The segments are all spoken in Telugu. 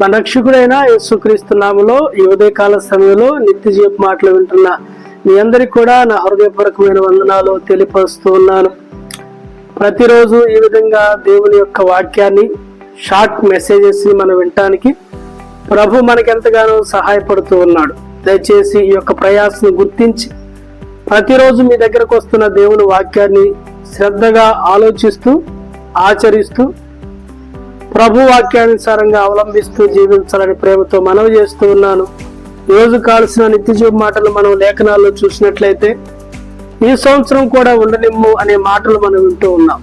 మన రక్షకుడైన యేసుక్రీస్తు నామలో ఈ ఉదయకాల సమయంలో నిత్య జీవ మాటలు వింటున్న మీ అందరికి కూడా నా హృదయపూర్వకమైన వందనాలు తెలియపరుస్తూ ఉన్నాను. ప్రతిరోజు ఈ విధంగా దేవుని యొక్క వాక్యాన్ని షార్ట్ మెసేజెస్ మనం వినటానికి ప్రభు మనకెంతగానో సహాయపడుతూ ఉన్నాడు. దయచేసి ఈ యొక్క ప్రయాసను గుర్తించి ప్రతిరోజు మీ దగ్గరకు వస్తున్న దేవుని వాక్యాన్ని శ్రద్ధగా ఆలోచిస్తూ ఆచరిస్తూ ప్రభు వాక్యానుసారంగా అవలంబిస్తూ జీవించాలని ప్రేమతో మనవి చేస్తూ ఉన్నాను. రోజు కావలసిన నిత్యజీవ మాటలు మనం లేఖనాల్లో చూసినట్లయితే ఈ సంవత్సరం కూడా ఉండనిమ్ము అనే మాటలు మనం వింటూ ఉన్నాం.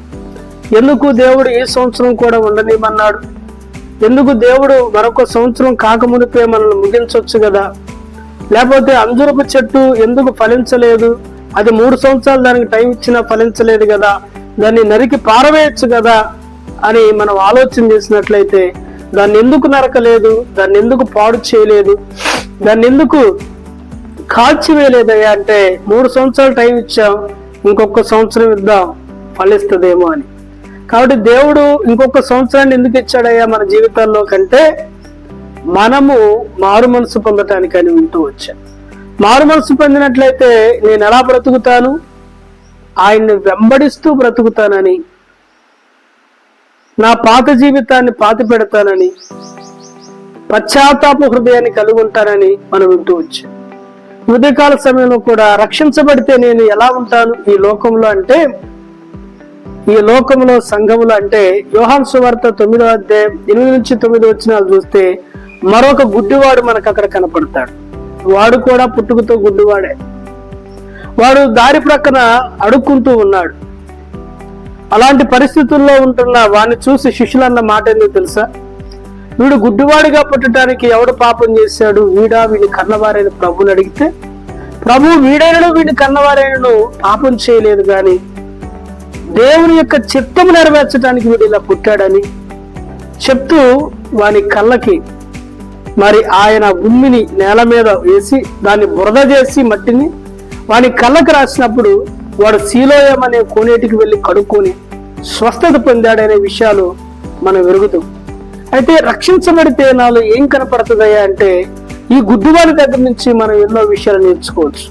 ఎందుకు దేవుడు ఈ సంవత్సరం కూడా ఉండనిమ్మన్నాడు? ఎందుకు దేవుడు మరొక సంవత్సరం కాకమునిపే మనల్ని ముగించవచ్చు కదా? లేకపోతే అంజురపు చెట్టు ఎందుకు ఫలించలేదు? అది మూడు సంవత్సరాలు దానికి టైం ఇచ్చినా ఫలించలేదు కదా? దాన్ని నరికి పారవేయచ్చు కదా? అని మనం ఆలోచన చేసినట్లయితే దాన్ని ఎందుకు నరకలేదు దాన్ని ఎందుకు పాడు చేయలేదు దాన్ని ఎందుకు కాల్చివేయలేదయ్యా అంటే మూడు సంవత్సరాలు టైం ఇచ్చాం ఇంకొక సంవత్సరం ఇద్దాం ఫలిస్తుందేమో అని. కాబట్టి దేవుడు ఇంకొక సంవత్సరాన్ని ఎందుకు ఇచ్చాడయ్యా మన జీవితాల్లో కంటే మనము మారు మనసు పొందటానికని వింటూ వచ్చాం. మారు మనసు పొందినట్లయితే నేను ఎలా బ్రతుకుతాను? ఆయన్ని వెంబడిస్తూ బ్రతుకుతానని నా పాత జీవితాన్ని పాతి పెడతానని పశ్చాత్తాప హృదయాన్ని కలిగి ఉంటానని మనం వింటూ వచ్చాం. ఉదయకాల సమయంలో కూడా రక్షించబడితే నేను ఎలా ఉంటాను ఈ లోకంలో అంటే ఈ లోకంలో సంఘములు అంటే యోహాన్ సువార్త తొమ్మిదో అధ్యాయం ఎనిమిది నుంచి తొమ్మిది వచ్చినాలు చూస్తే మరొక గుడ్డివాడు మనకు అక్కడ కనపడతాడు. వాడు కూడా పుట్టుకతో గుడ్డివాడే. వాడు దారి ప్రక్కన అడుక్కుంటూ ఉన్నాడు. అలాంటి పరిస్థితుల్లో ఉంటున్న వాడిని చూసి శిష్యులన్న మాట ఏందో తెలుసా? వీడు గుడ్డివాడిగా పుట్టడానికి ఎవడు పాపం చేశాడు? వీడా వీడిని కన్నవారైన ప్రభుని అడిగితే ప్రభు వీడైనను వీడిని కన్నవారైనను పాపం చేయలేదు గాని దేవుని యొక్క చిత్తము నెరవేర్చడానికి వీడు ఇలా పుట్టాడని చెప్తూ వాని కళ్ళకి మరి ఆయన ఉమ్మిని నేల మీద వేసి దాన్ని బురద చేసి మట్టిని వాని కళ్ళకు రాసినప్పుడు వాడు శీలోయం అనే కోనేటికి వెళ్ళి కడుక్కొని స్వస్థత పొందాడనే విషయాలు మనం వెరుగుతాం అయితే రక్షించబడితే నాలో ఏం కనపడుతుందయ్యా అంటే ఈ గుడ్డివాడి దగ్గర నుంచి మనం ఎన్నో విషయాలు నేర్చుకోవచ్చు.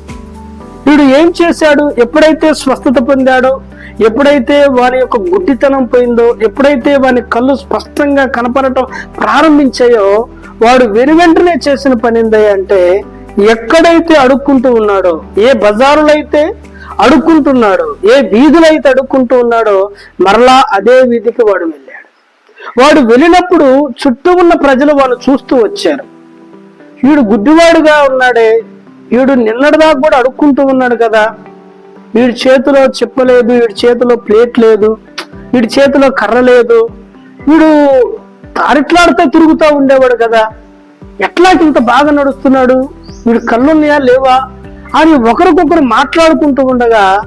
వీడు ఏం చేశాడు ఎప్పుడైతే స్వస్థత పొందాడో ఎప్పుడైతే వారి యొక్క గుడ్డితనం పోయిందో ఎప్పుడైతే వాని కళ్ళు స్పష్టంగా కనపడటం ప్రారంభించాయో వాడు వెనువెంటనే చేసిన పని అంటే ఎక్కడైతే అడుక్కుంటూ ఉన్నాడో ఏ బజారులో అయితే అడుక్కుంటున్నాడో. ఏ వీధులు అయితే అడుక్కుంటూ ఉన్నాడో మరలా అదే వీధికి వాడు వెళ్ళాడు. వాడు వెళ్ళినప్పుడు చుట్టూ ఉన్న ప్రజలు వాళ్ళు చూస్తూ వచ్చారు. వీడు గుడ్డివాడుగా ఉన్నాడే. వీడు నిన్నటిదాకా కూడా అడుక్కుంటూ ఉన్నాడు కదా. వీడి చేతిలో చెప్పలేదు వీడి చేతిలో ప్లేట్ లేదు వీడి చేతిలో కర్ర లేదు. వీడు తారిట్లాడుతూ తిరుగుతూ ఉండేవాడు కదా. ఎట్లా ఇంత బాగా నడుస్తున్నాడు? వీడు కళ్ళున్నాయా లేవా? అని ఒకరికొకరు మాట్లాడుకుంటూ ఉండగా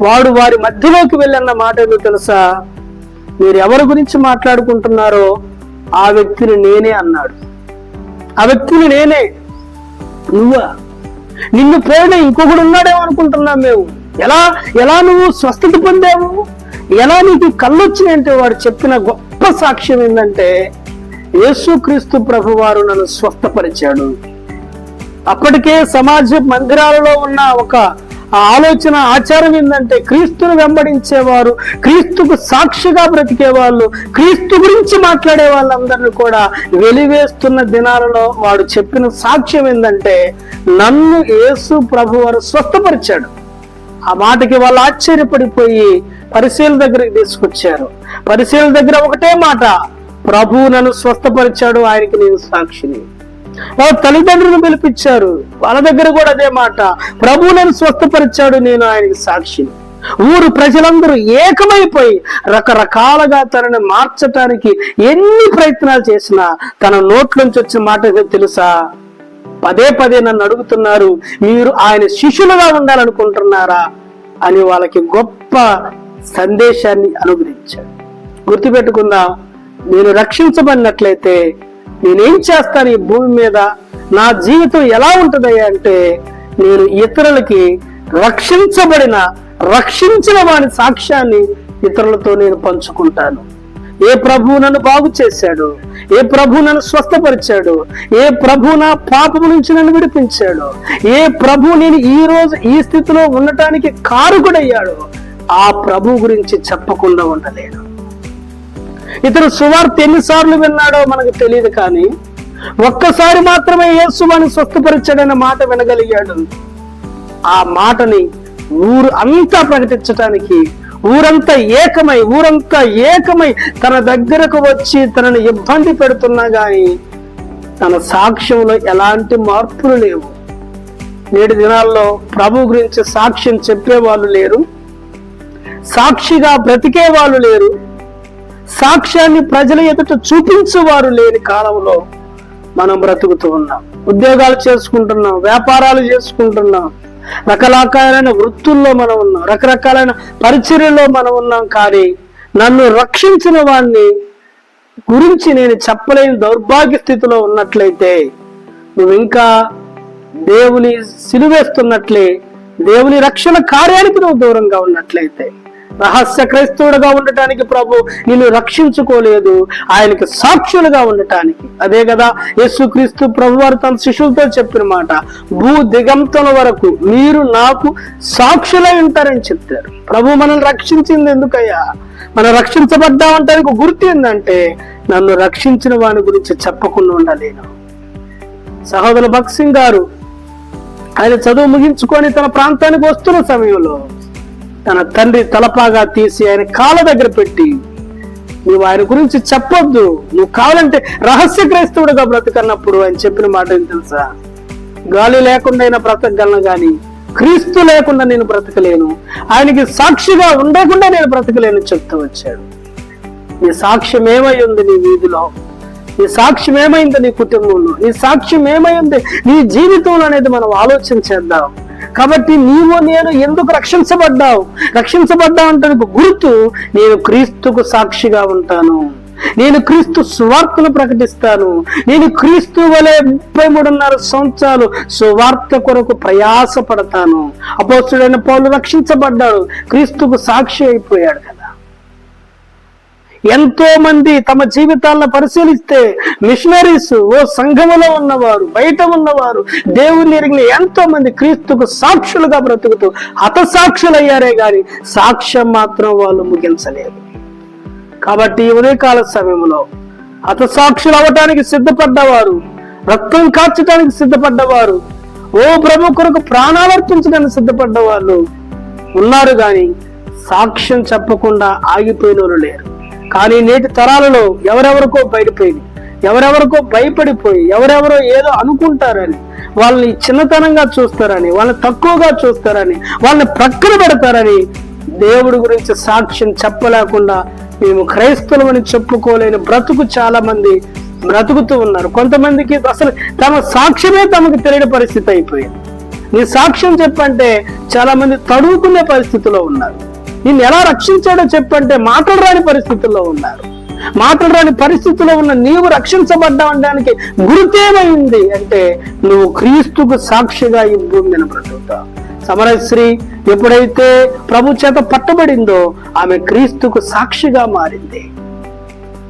వాడు వారి మధ్యలోకి వెళ్ళన్న మాట ఏదో తెలుసా? మీరు ఎవరి గురించి మాట్లాడుకుంటున్నారో ఆ వ్యక్తిని నేనే అన్నాడు. ఆ వ్యక్తిని నేనే. నువ్వా? నిన్ను పోయిన ఇంకొకడు ఉన్నాడేమో అనుకుంటున్నాం మేము. ఎలా ఎలా నువ్వు స్వస్థత పొందావు? ఎలా నీకు కళ్ళు వచ్చినాయంటే వాడు చెప్పిన గొప్ప సాక్ష్యం ఏంటంటే యేసుక్రీస్తు ప్రభు వారు నన్ను స్వస్థపరిచాడు. అప్పటికే సమాజ మందిరాలలో ఉన్న ఒక ఆలోచన ఆచారం ఏంటంటే క్రీస్తును వెంబడించేవారు క్రీస్తుకు సాక్షిగా బ్రతికే వాళ్ళు క్రీస్తు గురించి మాట్లాడే వాళ్ళందరినీ కూడా వెలివేస్తున్న దినాలలో వాడు చెప్పిన సాక్ష్యం ఏంటంటే నన్ను యేసు ప్రభు వారు స్వస్థపరిచాడు. ఆ మాటకి వాళ్ళు ఆశ్చర్యపడిపోయి పరిశీల దగ్గరికి తీసుకొచ్చారు. పరిశీల దగ్గర ఒకటే మాట ప్రభు నన్ను స్వస్థపరిచాడు ఆయనకి నేను సాక్షిని. తల్లిదండ్రులను పిలిపించారు. వాళ్ళ దగ్గర కూడా అదే మాట. ప్రభు నన్ను స్వస్థపరిచాడు నేను ఆయనకి సాక్షిని ఊరు ప్రజలందరూ ఏకమైపోయి రకరకాలుగా తనని మార్చటానికి ఎన్ని ప్రయత్నాలు చేసినా తన నోట్లోంచి వచ్చిన మాట తెలుసా? పదే పదే నన్ను అడుగుతున్నారు మీరు ఆయన శిష్యులుగా ఉండాలనుకుంటున్నారా? అని వాళ్ళకి గొప్ప సందేశాన్ని అనుగ్రహించాడు గుర్తుపెట్టుకుందాం నేను రక్షించబడినట్లయితే నేనేం చేస్తాను ఈ భూమి మీద? నా జీవితం ఎలా ఉంటది అంటే నేను ఇతరులకి రక్షించబడిన రక్షించిన వాని సాక్ష్యాన్ని ఇతరులతో నేను పంచుకుంటాను. ఏ ప్రభువు నన్ను బాగు చేశాడు? ఏ ప్రభు నన్ను స్వస్థపరిచాడు? ఏ ప్రభు నా పాపము నుంచి నన్ను విడిపించాడు? ఏ ప్రభు నేను ఈ రోజు ఈ స్థితిలో ఉండటానికి కారుకుడయ్యాడు? ఆ ప్రభు గురించి చెప్పకుండా ఉండలేను. ఇతను సువార్త ఎన్నిసార్లు విన్నాడో మనకు తెలియదు కానీ ఒక్కసారి మాత్రమే యేసు వాని స్వస్థపరిచాడన్న మాట వినగలిగాడు. ఆ మాటని ఊరు అంతా ప్రకటించటానికి ఊరంతా ఏకమై ఊరంతా ఏకమై తన దగ్గరకు వచ్చి తనని ఇబ్బంది పెడుతున్నా గాని తన సాక్ష్యంలో ఎలాంటి మార్పులు లేవు. నేటి దినాల్లో ప్రభు గురించి సాక్ష్యం చెప్పేవాళ్ళు లేరు. సాక్షిగా బ్రతికే వాళ్ళు లేరు. సాక్ష్యాన్ని ప్రజల ఎదుట చూపించేవారు లేని కాలంలో మనం బ్రతుకుతూ ఉన్నాం. ఉద్యోగాలు చేసుకుంటున్నాం వ్యాపారాలు చేసుకుంటున్నాం రకరకాలైన వృత్తుల్లో మనం ఉన్నాం రకరకాలైన పరిచర్యలో మనం ఉన్నాం కానీ నన్ను రక్షించిన వాడిని గురించి నేను చెప్పలేని దౌర్భాగ్య స్థితిలో ఉన్నట్లయితే నువ్వు ఇంకా దేవుని సిలువేస్తున్నట్లే దేవుని రక్షణ కార్యానికి నువ్వు దూరంగా ఉన్నట్లయితే రహస్య క్రైస్తవుడుగా ఉండటానికి ప్రభు నిన్ను రక్షించుకోలేదు. ఆయనకి సాక్షులుగా ఉండటానికి. అదే కదా యేసుక్రీస్తు ప్రభు వారు తన శిష్యులతో చెప్పిన మాట భూ దిగంతుల వరకు మీరు నాకు సాక్షులై ఉంటారని చెప్తారు ప్రభు మనల్ని రక్షించింది ఎందుకయ్యా? మనం రక్షించబడ్డామంటానికి గుర్తు ఏంటంటే నన్ను రక్షించిన వాని గురించి చెప్పకుండా ఉండలేను. సహోదరు భక్సింగ్ గారు ఆయన చదువు ముగించుకొని తన ప్రాంతానికి వస్తున్న సమయంలో తన తండ్రి తలపాగా తీసి ఆయన కాళ్ళ దగ్గర పెట్టి నువ్వు ఆయన గురించి చెప్పొద్దు. నువ్వు కావాలంటే రహస్య క్రైస్తవుడుగా బ్రతకన్నప్పుడు ఆయన చెప్పిన మాట ఏం తెలుసా? గాలి లేకుండా అయినా బ్రతకగలను గాని క్రీస్తు లేకుండా నేను బ్రతకలేను. ఆయనకి సాక్షిగా ఉండకుండా నేను బ్రతకలేను చెప్తూ వచ్చాడు. నీ సాక్ష్యం ఏమై ఉంది నీ వీధిలో? నీ సాక్ష్యం ఏమైంది నీ కుటుంబంలో? నీ సాక్ష్యం ఏమైంది నీ జీవితంలో అనేది మనం ఆలోచన చేద్దాం. కాబట్టి నీవు నేను ఎందుకు రక్షించబడ్డావు? రక్షించబడ్డావు అంటే గుర్తు నేను క్రీస్తుకు సాక్షిగా ఉంటాను. నేను క్రీస్తు సువార్తను ప్రకటిస్తాను. నేను క్రీస్తు వలె ముప్పై మూడున్నర సంవత్సరాలు సువార్త కొరకు ప్రయాసపడతాను. అపోస్తుడైన పౌలు రక్షించబడ్డాడు. క్రీస్తుకు సాక్షి అయిపోయాడు. కదా ఎంతో మంది తమ జీవితాలను పరిశీలిస్తే మిషనరీస్ ఓ సంఘములో ఉన్నవారు బయట ఉన్నవారు దేవుని ఎరిగిన ఎంతో మంది క్రీస్తుకు సాక్షులుగా బ్రతుకుతూ హతసాక్షులయ్యారే గాని సాక్ష్యం మాత్రం వాళ్ళు ముగించలేరు కాబట్టి ఉదయకాల సమయంలో హతసాక్షులు అవటానికి సిద్ధపడ్డవారు రక్తం కార్చడానికి సిద్ధపడ్డవారు ఓ ప్రభు కొరకు ప్రాణాలర్పించడానికి సిద్ధపడ్డ వాళ్ళు ఉన్నారు గాని సాక్ష్యం చెప్పకుండా ఆగిపోయిన లేరు. కానీ నేటి తరాలలో ఎవరెవరికో బయటపోయింది ఎవరెవరికో భయపడిపోయి ఎవరెవరో ఏదో అనుకుంటారని వాళ్ళని చిన్నతనంగా చూస్తారని వాళ్ళని తక్కువగా చూస్తారని వాళ్ళని ప్రక్కన పెడతారని దేవుడి గురించి సాక్ష్యం చెప్పలేకుండా మేము క్రైస్తవులమని చెప్పుకోలేని బ్రతుకు చాలా మంది బ్రతుకుతూ ఉన్నారు. కొంతమందికి అసలు తమ సాక్ష్యమే తమకు తెలియని పరిస్థితి అయిపోయింది. నీ సాక్ష్యం చెప్పంటే చాలా మంది తడువుకునే పరిస్థితిలో ఉన్నారు. నిన్ను ఎలా రక్షించాడో చెప్పంటే మాటలు రాని పరిస్థితుల్లో ఉన్నారు. మాటలు రాని పరిస్థితిలో ఉన్న నీవు రక్షించబడ్డావు గురితేమైంది అంటే నువ్వు క్రీస్తుకు సాక్షిగా ఈ భూమి మీద బ్రతుకుతావు సమరశ్రీ ఎప్పుడైతే ప్రభు చేత పట్టబడిందో ఆమె క్రీస్తుకు సాక్షిగా మారింది.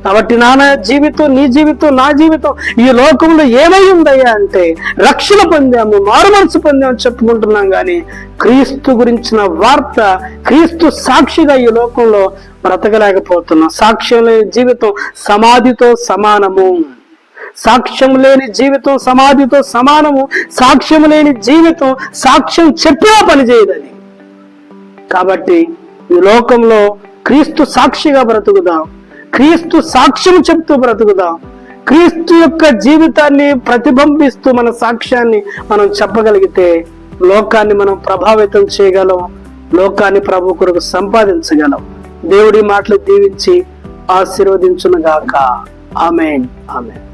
కాబట్టి నాన్న జీవితం నీ జీవితం నా జీవితం ఈ లోకంలో ఏమై ఉందయ్యా అంటే రక్షణ పొందాము మారుమనసు పొందాము చెప్పుకుంటున్నాం కానీ క్రీస్తు గురించిన వార్త క్రీస్తు సాక్షిగా ఈ లోకంలో బ్రతకలేకపోతున్నాం. సాక్ష్యం లేని జీవితం సమాధితో సమానము. సాక్ష్యం లేని జీవితం సమాధితో సమానము. సాక్ష్యం లేని జీవితం సాక్ష్యం చెప్పినా పనిచేయదని కాబట్టి ఈ లోకంలో క్రీస్తు సాక్షిగా బ్రతుకుదాం. క్రీస్తు సాక్ష్యం చెప్తూ బ్రతుకుదాం. క్రీస్తు యొక్క జీవితాన్ని ప్రతిబింబిస్తూ మన సాక్ష్యాన్ని మనం చెప్పగలిగితే లోకాన్ని మనం ప్రభావితం చేయగలం. లోకాన్ని ప్రభు కొరకు సంపాదించగలం. దేవుడి మాటలు దీవించి ఆశీర్వదించునుగాక. ఆమెన్. ఆమెన్.